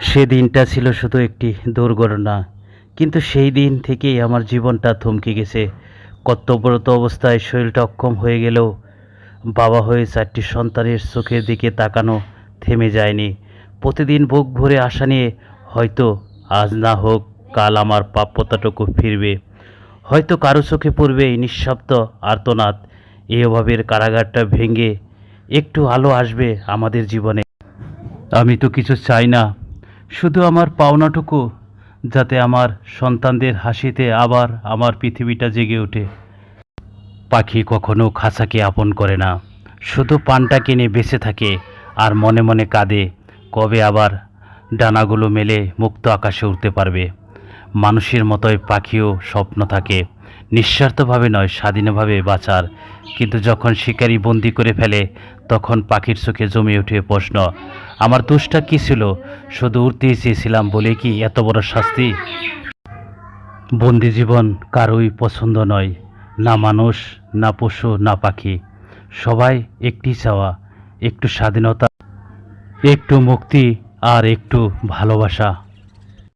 সে দিনটা ছিল শুধু একটি দুর্ঘটনা। কিন্তু সেই দিন থেকেই আমার জীবনটা থমকে গেছে। কর্তব্যরত অবস্থায় শরীরটা অক্ষম হয়ে গেলেও বাবা হয়ে চারটি সন্তানের চোখের দিকে তাকানো থেমে যায়নি। প্রতিদিন বুক ভরে আশা নিয়ে, হয়তো আজ না হোক, কাল আমার প্রাপ্যতাটুকু ফিরবে। হয়তো কারও চোখে পড়বে এই নিঃশব্দ আর্তনাদ। এই অভাবের কারাগারটা ভেঙে একটু আলো আসবে আমাদের জীবনে। আমি তো কিছু চাই না। শুধু আমার পাওনাটুকু, যাতে আমার সন্তানদের হাসিতে আবার আমার পৃথিবীটা জেগে ওঠে। পাখি কখনো খাঁচাকে আপন করে না, শুধু পানটা কিনে বেঁচে থাকে আর মনে মনে কাঁদে, কবে আবার ডানাগুলো মেলে মুক্ত আকাশে উঠতে পারবে। মানুষের মতোই পাখিও স্বপ্ন থাকে, নিঃস্বার্থভাবে নয়, স্বাধীনভাবে বাঁচার। কিন্তু যখন শিকারি বন্দি করে ফেলে, তখন পাখির চোখে জমে ওঠে প্রশ্ন আমার দোষটা কী ছিল? শুধু উঠতেই চেয়েছিলাম বলে কি এত বড় শাস্তি? বন্দি জীবন কারোই পছন্দ নয়, না মানুষ, না পশু, না পাখি। সবাই একটি চাওয়া, একটু স্বাধীনতা, একটু মুক্তি আর একটু ভালোবাসা।